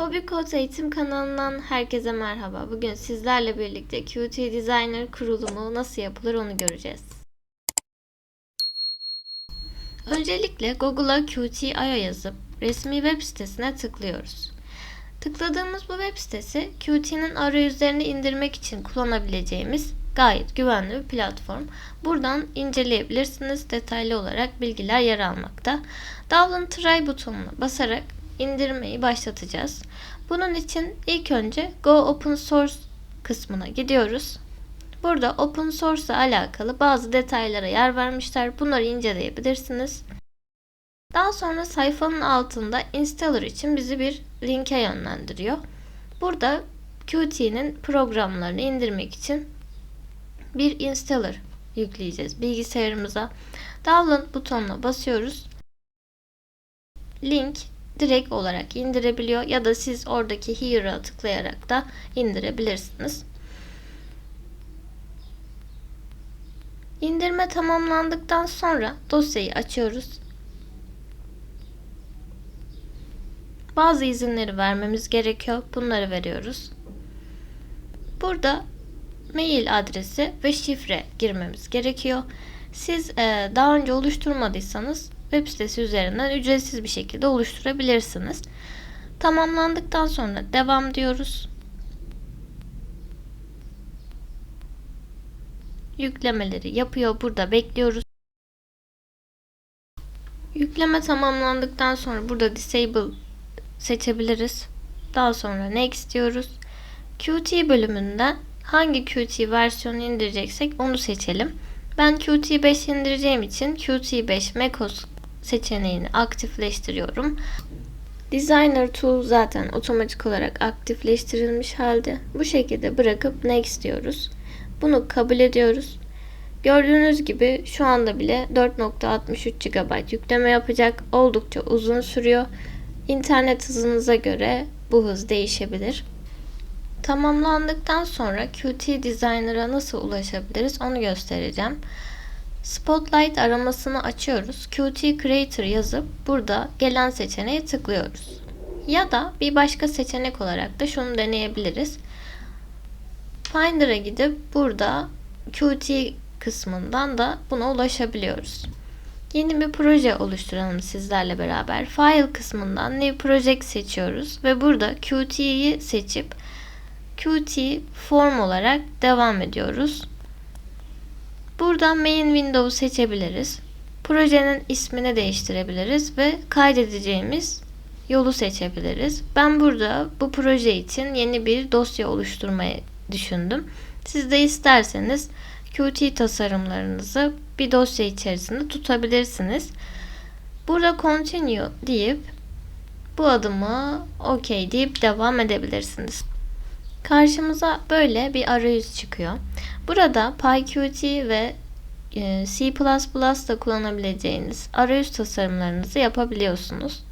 Hobi Kod Eğitim kanalından herkese merhaba. Bugün sizlerle birlikte Qt Designer kurulumu nasıl yapılır onu göreceğiz. Öncelikle Google'a Qt.io yazıp resmi web sitesine tıklıyoruz. Tıkladığımız bu web sitesi Qt'nin arayüzlerini indirmek için kullanabileceğimiz gayet güvenli bir platform. Buradan inceleyebilirsiniz. Detaylı olarak bilgiler yer almakta. Download Try butonuna basarak indirmeyi başlatacağız. Bunun için ilk önce Go Open Source kısmına gidiyoruz. Burada open source ile alakalı bazı detaylara yer vermişler. Bunları inceleyebilirsiniz. Daha sonra sayfanın altında installer için bizi bir linke yönlendiriyor. Burada Qt'nin programlarını indirmek için bir installer yükleyeceğiz bilgisayarımıza. Download butonuna basıyoruz. Link direkt olarak indirebiliyor ya da siz oradaki Here'a tıklayarak da indirebilirsiniz. İndirme tamamlandıktan sonra dosyayı açıyoruz. Bazı izinleri vermemiz gerekiyor. Bunları veriyoruz. Burada mail adresi ve şifre girmemiz gerekiyor. Siz daha önce oluşturmadıysanız web sitesi üzerinden ücretsiz bir şekilde oluşturabilirsiniz. Tamamlandıktan sonra devam diyoruz. Yüklemeleri yapıyor. Burada bekliyoruz. Yükleme tamamlandıktan sonra burada disable seçebiliriz. Daha sonra next diyoruz. Qt bölümünden hangi Qt versiyonu indireceksek onu seçelim. Ben Qt 5 indireceğim için Qt 5 macOS seçeneğini aktifleştiriyorum. Designer Tool zaten otomatik olarak aktifleştirilmiş halde. Bu şekilde bırakıp Next diyoruz. Bunu kabul ediyoruz. Gördüğünüz gibi şu anda bile 4.63 GB yükleme yapacak. Oldukça uzun sürüyor. İnternet hızınıza göre bu hız değişebilir. Tamamlandıktan sonra Qt Designer'a nasıl ulaşabiliriz onu göstereceğim. Spotlight aramasını açıyoruz. Qt Creator yazıp burada gelen seçeneğe tıklıyoruz. Ya da bir başka seçenek olarak da şunu deneyebiliriz. Finder'a gidip burada Qt kısmından da buna ulaşabiliyoruz. Yeni bir proje oluşturalım sizlerle beraber. File kısmından New Project seçiyoruz ve burada Qt'yi seçip Qt form olarak devam ediyoruz. Buradan main window'u seçebiliriz. Projenin ismini değiştirebiliriz ve kaydedeceğimiz yolu seçebiliriz. Ben burada bu proje için yeni bir dosya oluşturmayı düşündüm. Siz de isterseniz Qt tasarımlarınızı bir dosya içerisinde tutabilirsiniz. Burada continue deyip bu adımı OK deyip devam edebilirsiniz. Karşımıza böyle bir arayüz çıkıyor. Burada PyQt ve e, C++'da kullanabileceğiniz arayüz tasarımlarınızı yapabiliyorsunuz.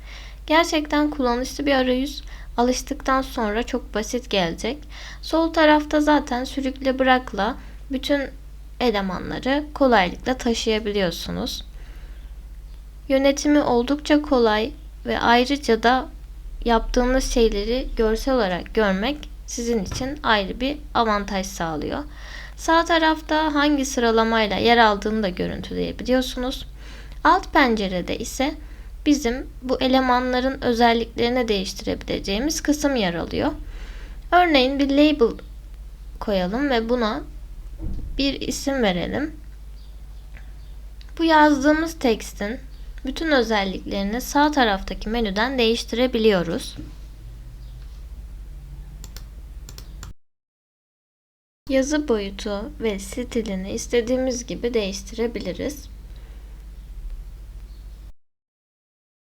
Gerçekten kullanışlı bir arayüz. Alıştıktan sonra çok basit gelecek. Sol tarafta zaten sürükle bırakla bütün elemanları kolaylıkla taşıyabiliyorsunuz. Yönetimi oldukça kolay ve ayrıca da yaptığınız şeyleri görsel olarak görmek sizin için ayrı bir avantaj sağlıyor. Sağ tarafta hangi sıralamayla yer aldığını da görüntüleyebiliyorsunuz. Alt pencerede ise bizim bu elemanların özelliklerini değiştirebileceğimiz kısım yer alıyor. Örneğin bir label koyalım ve buna bir isim verelim. Bu yazdığımız tekstin bütün özelliklerini sağ taraftaki menüden değiştirebiliyoruz. Yazı boyutu ve stilini istediğimiz gibi değiştirebiliriz.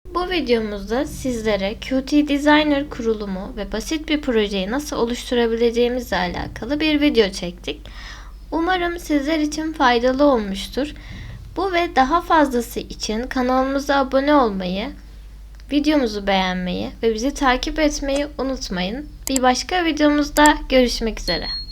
Bu videomuzda sizlere Qt Designer kurulumu ve basit bir projeyi nasıl oluşturabileceğimizle alakalı bir video çektik. Umarım sizler için faydalı olmuştur. Bu ve daha fazlası için kanalımıza abone olmayı, videomuzu beğenmeyi ve bizi takip etmeyi unutmayın. Bir başka videomuzda görüşmek üzere.